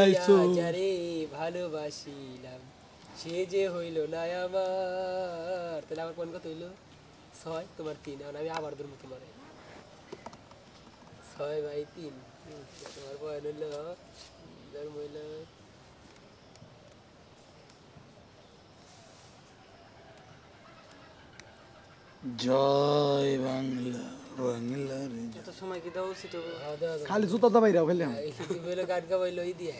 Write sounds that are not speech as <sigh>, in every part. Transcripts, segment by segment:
যারে ভালোবাসিলাম সে যে হইল না আমার। তাহলে আমার কোন কত হইল? ছয় তোমার তিন এখন আমি আবার ধরবো তোমার। ছয় বাই তিন তোমার পয়েন্ট হইল ধর্ম হইল। জয় বাংলা। খালি জুতা দাবাই রাও এই তুমি হইল গান দিয়ে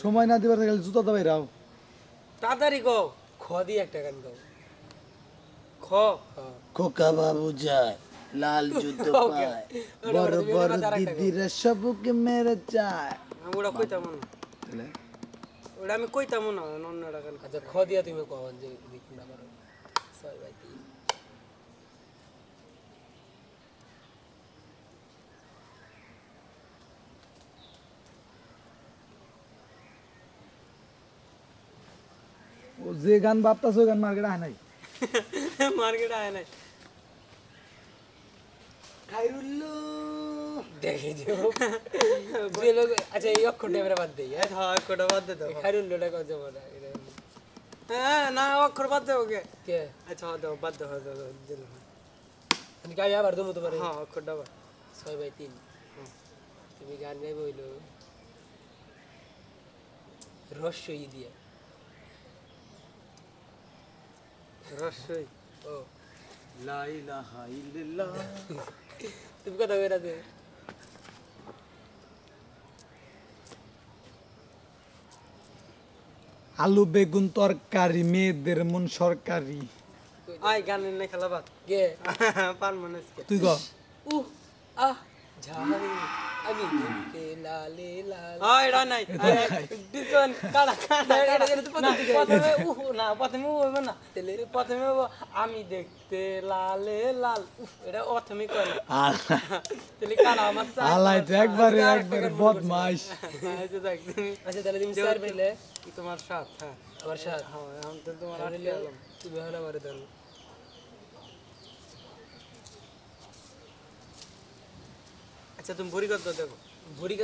সময় না দিবার খালি জুতা দাবাই রাও তাড়াতাড়ি গো খ দিয়ে একটা গান গাও খ হ্যাঁ। খোকা বাবু যায় লাল জুতো পায় বড় বড় দিদিরা সবকে মেরে যায় আমি ওটা কইতাম না তাহলে ওটা আমি কইতাম না অন্য গান আচ্ছা খ দিয়া তুমি কখন যে দেখুন না করো ছয় বাই তিন ও যে গান ভাবতাছ ওই গান মার্কেট আয় নাই। <laughs> মার্কেট আয় নাই। খাইরুল্লু দেখে যে <laughs> যে লোক আচ্ছা এই অক্ষরটা আমরা বাদ দিই হ্যাঁ? হ্যাঁ কোটা বাদ দে দাও খাইরুল লোটা কত এটা হ্যাঁ না অক্ষর বাদ দাও ওকে। কে? আচ্ছা হ্যাঁ দাও বাদ দাও হ্যাঁ দাও দাও, দিলাম। আমি গাই আবার দেবো তোমার। হ্যাঁ অক্ষরটা বাদ। ছয় বাই তিন। তুমি গান গাইব হইল রস্যই দিয়ে রসই ও। লা ইলাহা ইল্লাল্লাহ। তুমি কথা বেরা দে। আলু বেগুন তরকারি মেয়েদের মন সরকারি। আয় গানের না খেলা বাদ। কে পান মানুষকে তুই গ। উহ আহ। ঝাই আমি দেখতে লালে লাল এটা নাই কাড়া কাড়া প্রথম উহ না না তাহলে? প্রথমে আমি দেখতে লালে লাল উফ, এটা প্রথমে কয় তাহলে কাড়া আমার আলাই তো একবারে একবারে গান আচ্ছা, দেখ, আচ্ছা তাহলে তুমি পেলে তোমার সাথ হ্যাঁ আমার সাথ হ্যাঁ এখন তো তোমার আর তুমি এখন আমার ধরো আচ্ছা তুমি বড়ি দেখো বুড়ি